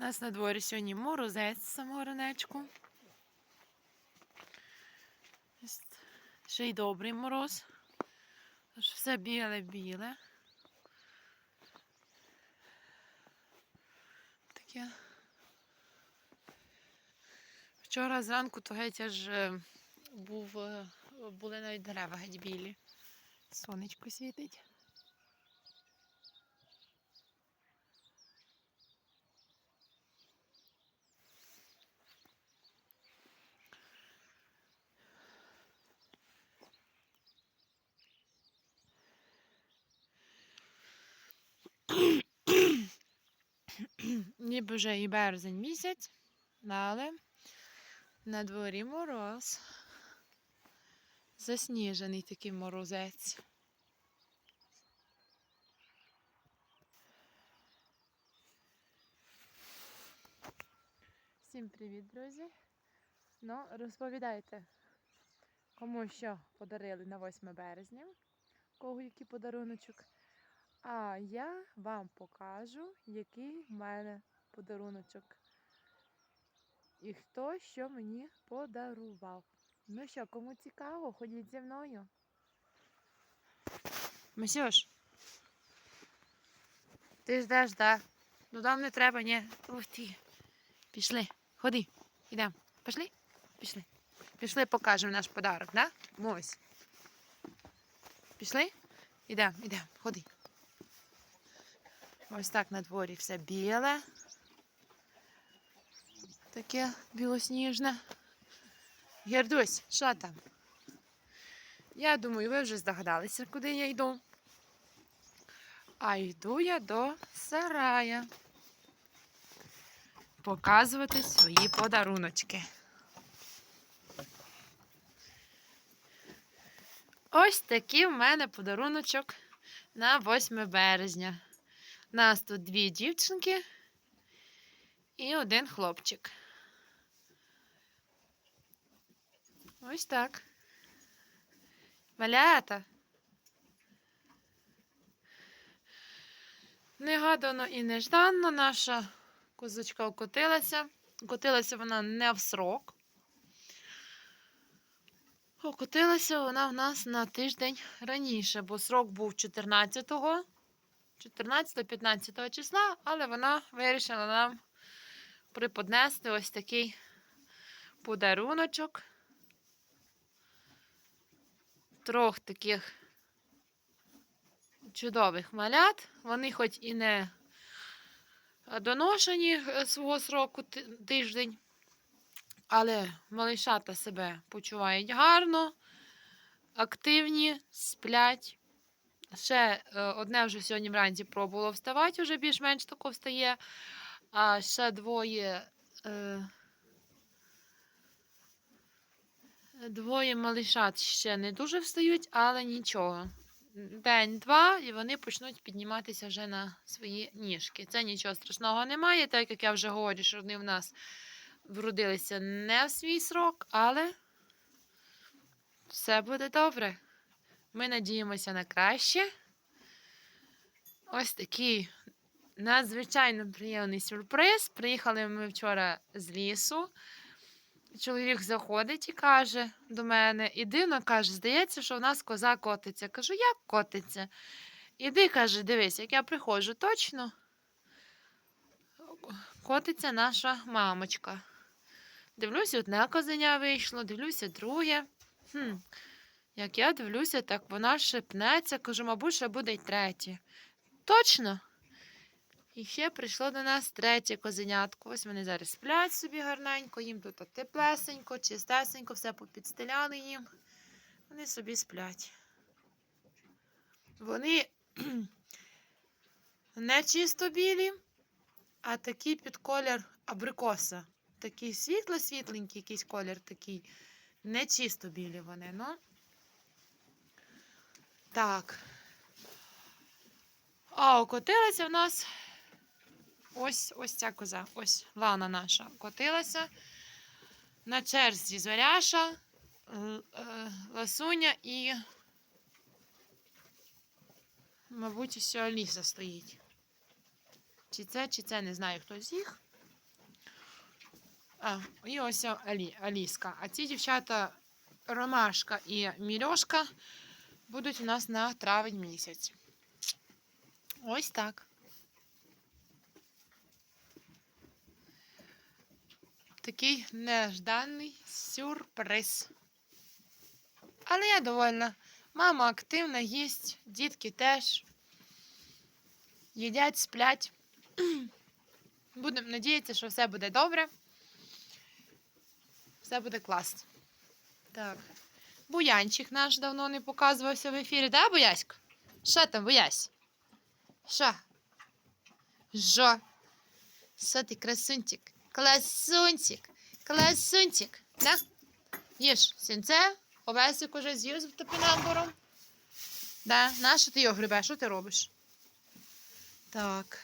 У нас на дворі сьогодні морозець з самого ранечку. Ще й добрий мороз. Тож все біле-біле. Таке. Вчора зранку то геть аж е, був, е, були навіть дерева геть білі. Сонечко світить. Ніби вже і березень місяць, але на дворі мороз. Засніжений такий морозець. Всім привіт, друзі. Ну, розповідайте, кому що подарили на 8 березня, кого який подаруночок. А я вам покажу, який в мене подаруночок. І хто що мені подарував. Ну що, кому цікаво, ходіть зі мною. Масюш, ти ждеш, так? Ну там не треба, ні. Ух ти. Пішли, ходи, йдемо. Пішли? Пішли. Пішли, покажемо наш подарок, да? Ось. Пішли? Ідемо, ідемо, ходи. Ось так на дворі все біле. Таке білосніжне. Гердусь, що там? Я думаю, ви вже здогадалися, куди я йду. А йду я до сарая. Показувати свої подаруночки. Ось такий в мене подаруночок на 8 березня. У Нас тут дві дівчинки і один хлопчик. Ось так. Малята. Негадано і нежданно наша козочка окотилася. Окотилася вона не в срок. Окотилася вона в нас на тиждень раніше, бо срок був 14-го. 14-15 числа, але вона вирішила нам приподнести ось такий подаруночок. Трьох таких чудових малят. Вони хоч і не доношені е, свого сроку тиждень, але малишата себе почувають гарно, активні, сплять. Ще е, одне вже сьогодні вранці пробувало вставати, вже більш-менш тако встає. А ще двоє. Е, двоє малишат ще не дуже встають, але нічого. День-два, і вони почнуть підніматися вже на свої ніжки. Це нічого страшного немає, так як я вже говорю, що вони в нас вродилися не в свій срок, але все буде добре. Ми надіємося на краще. Ось такий надзвичайно приємний сюрприз. Приїхали ми вчора з лісу. Чоловік заходить і каже до мене, і дивно каже, здається, що в нас коза котиться. Кажу, як котиться? Іди, каже, дивись, як я приходжу, точно котиться наша мамочка. Дивлюся, одне козеня вийшло, дивлюся, друге. Хм. Як я дивлюся, так вона шепнеться, кажу, мабуть, ще буде й третє. Точно. І ще прийшло до нас третє козенятко. Ось вони зараз сплять собі гарненько, їм тут теплесенько, чистесенько, все попідстеляли їм. Вони собі сплять. Вони не чисто білі, а такі під колір абрикоса. Такий світло-світленький якийсь колір такий. Не чисто білі вони, ну. Так. А окотилася в нас ось ось ця коза. Ось лана наша котилася. На черзі зваряша, л- е, ласуня і, мабуть, ще Аліса стоїть. Чи це, чи це, не знаю, хто з їх. А, і ось Алі, Аліска. А ці дівчата Ромашка і Мільошка будуть у нас на травень місяць. Ось так. Такий нежданий сюрприз. Але я довольна. Мама активна, їсть, дітки теж. Їдять, сплять. Будемо надіятися, що все буде добре. Все буде класно. Так. Буянчик наш давно не показувався в ефірі, да, Буясько? Що там, Буясь? Що? Жо? Що ти, красунчик? Класунчик, класунчик, да? Їж сінце, овесик уже з'їв з топінамбуром. Да, нащо ти його грибеш? Що ти робиш? Так.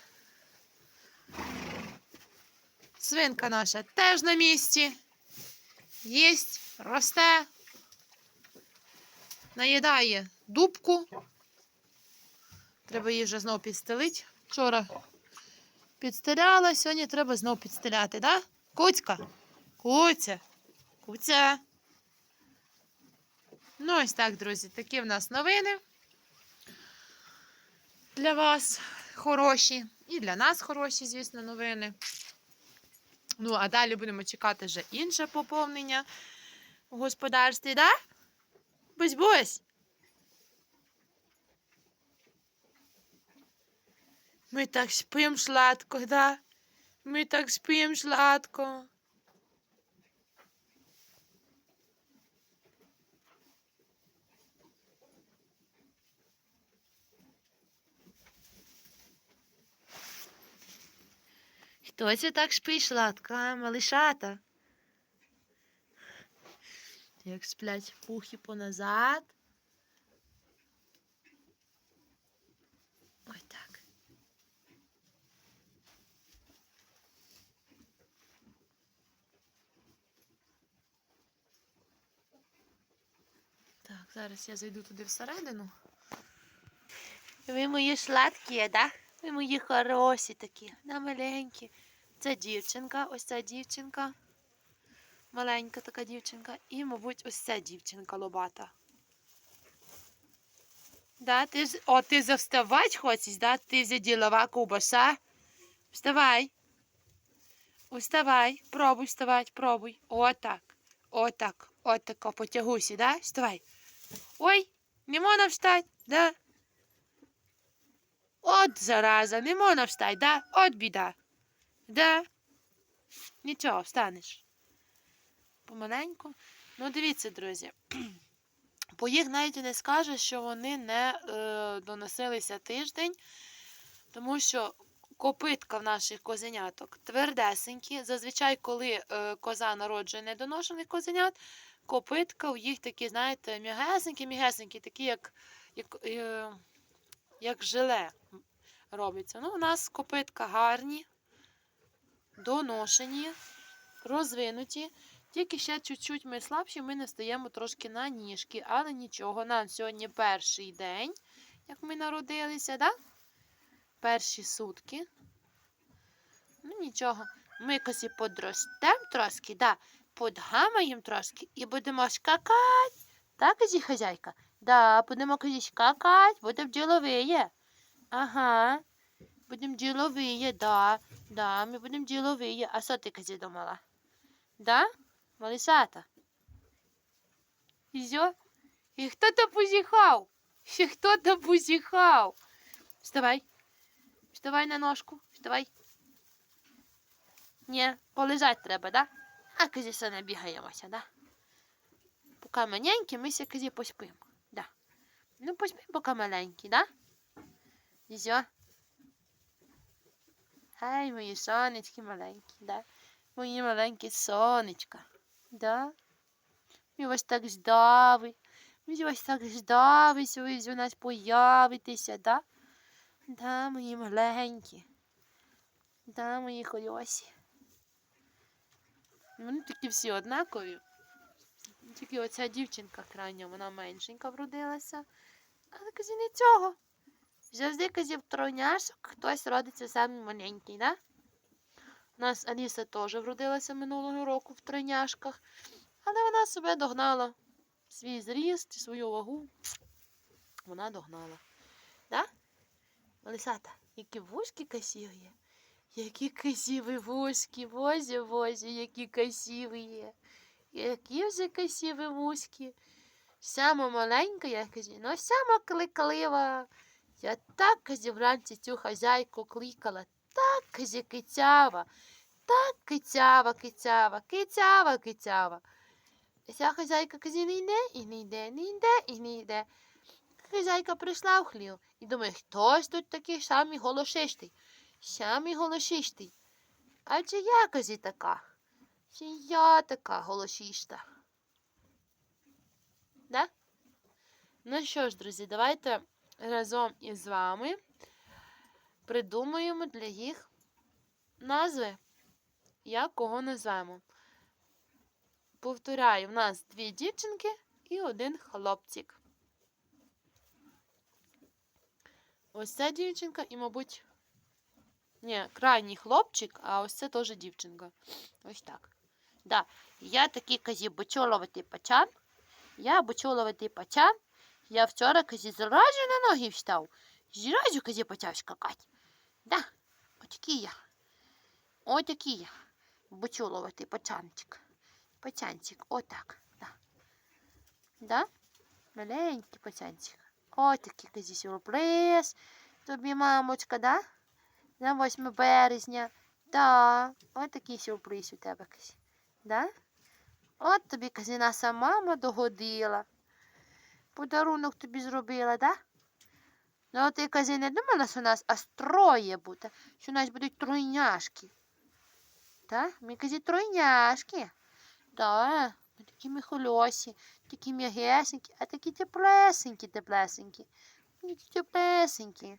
Свинка наша теж на місці. Єсть, росте. Наїдає дубку. Треба її вже знову підстелити. Вчора підстеляла, сьогодні треба знову підстеляти, да? Куцька. Куця. Куця. Ну, ось так, друзі, такі в нас новини. Для вас хороші. І для нас хороші, звісно, новини. Ну, а далі будемо чекати вже інше поповнення в господарстві, да? Бусь-бусь. Ми так спим сладко, да? Ми так спим сладко. Хто це так спить сладко, а, малишата? Як сплять пухи поназад. Ой так. Так, зараз я зайду туди всередину. Ви мої сладкі, да? Ви мої хороші такі, да, маленькі. Це дівчинка, ось ця дівчинка. Маленька така дівчинка. І, мабуть, ось ця дівчинка лобата. Да, ти ж, о, ти завставати хочеш, да? Ти вже ділова кубаса. Вставай. Вставай, пробуй вставати, пробуй. Отак. Отак. Отако, потягуйся, да? Вставай. Ой, не можна встати, да? От зараза, не можна встати, да? От біда. Да? Нічого, встанеш. Помаленьку. Ну, дивіться, друзі. По їх навіть не скаже, що вони не е, доносилися тиждень, тому що копитка в наших козеняток твердесенькі. Зазвичай, коли е, коза народжує недоношених козенят, копитка у їх такі, знаєте, м'ягесенькі, м'ягесенькі, такі, як, як, е, як желе робиться. Ну, у нас копитка гарні, доношені, розвинуті. Тільки ще чуть-чуть ми слабші, ми не стаємо трошки на ніжки, але нічого. Нам сьогодні перший день, як ми народилися, да? перші сутки. Ну, нічого. Ми косі подростем трошки, да? Подгамаємо трошки і будемо скакати. Так, казі хазяйка? Да, будемо казі скакати, будемо ділові. Ага. Будемо ділові, да. Да, ми будемо ділові. А що ти казі думала? Да? Малисата. Изё? И кто-то позіхав. Ще хто-то позіхав. Вставай. Вставай на ножку. Вставай. Ні, полежать треба, да? А казі все не бігаємося, да? Поки маленькі, ми ся казі поспимо. Да. Ну, поспимо, поки маленькі, да? Изё? Ай, мої сонечки маленькі, да? Мої маленькі сонечка. Да? Ми вас так ждали. Ми вас так ждали, що ви у нас появитеся, да? Да, мої маленькі. Да, мої хороші. Вони такі всі однакові. Тільки оця дівчинка крайня, вона меншенька вродилася. Але казі нічого. Завжди казів тройняшок, хтось родиться самий маленький, да? У нас Аліса теж вродилася минулого року в тройняшках, але вона себе догнала. Свій зріст, свою вагу. Вона догнала. Да? Лисата, які вузькі є. Які красиві вузькі, возі, возі, які красиві є. Які вже красиві вузькі. Сама маленька, я кажу, ну сама кликлива. Я так казі вранці цю хазяйку кликала, так казі кицява, так кицява, кицява, кицява, кицява. Ця хазяйка казі не йде, і не йде, не йде, і не йде. Хазяйка прийшла в хлів і думає, хтось тут такий самий голошистий, самий голошистий. А чи я казі така? Чи я така голошиста? Да? Ну що ж, друзі, давайте разом із вами придумаємо для їх назви. Як кого назвемо. Повторяю, в нас дві дівчинки і один хлопчик. Ось ця дівчинка і, мабуть, ні, крайній хлопчик, а ось це теж дівчинка. Ось так. Да. Я такий казі бочоловатий пачан. Я бочоловатий пачан. Я вчора казі зразу на ноги встав. Зразу казі почав скакати. Да, отакий я. Отакий я. Бочоловатий пачанчик. Пацянчик, отак. Да. Да? Маленький пацянчик. Отакий казі сюрприз. Тобі, мамочка, да? На 8 березня. Да. Отакий сюрприз у тебе казі. Да? От тобі казі наша мама догодила. Подарунок тобі зробила, да? Ну, ти казі не думала, що у нас аж троє буде, що у нас будуть тройняшки. Так? Ми казі тройняшки. Так, ми такі михольосі, такі м'ягесенькі, а такі теплесенькі, теплесенькі. Такі теплесенькі.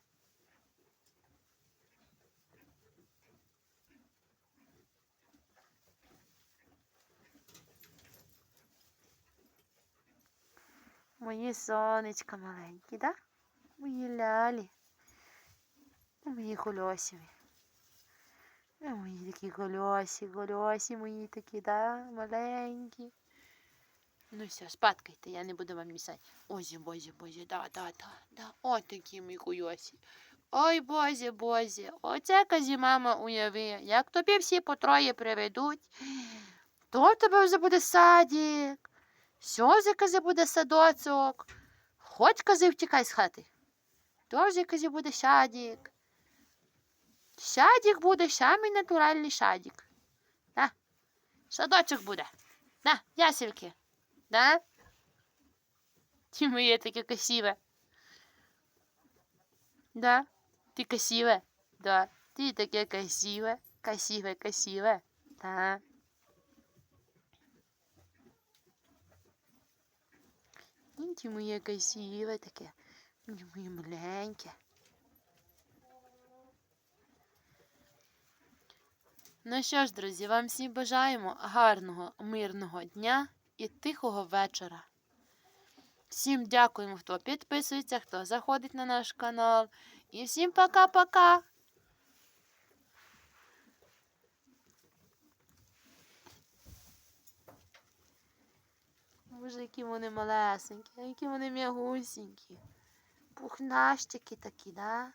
Мої сонечка маленькі, да? Мої лялі. Мої хольосіві. Мої такі хольосі, хольосі мої такі, да? Маленькі. Ну все, спадкайте, я не буду вам місати. Озі, бозі, бозі, да, да, да, да. Ось такі мої хольосі. Ой, бозі, бозі, оце казі мама уяви, як тобі всі по троє приведуть, то в тебе вже буде садик. Сьози, кази, буде садочок. Хоч, кази, втікай з хати. Тоже, кази, буде садик. Садик буде, самий натуральний садик. Да? Садочок буде. Да, ясельки. Да? Ти моє таке красиве. Да? Ти красиве? Да. Ти таке красиве, красиве, красиве. Да. Ті моє красиве таке. Моє маленьке. Ну що ж, друзі, вам всім бажаємо гарного, мирного дня і тихого вечора. Всім дякуємо, хто підписується, хто заходить на наш канал. І всім пока-пока! Боже, які вони малесенькі, а які вони м'ягусінькі. Пухнащики такі, да?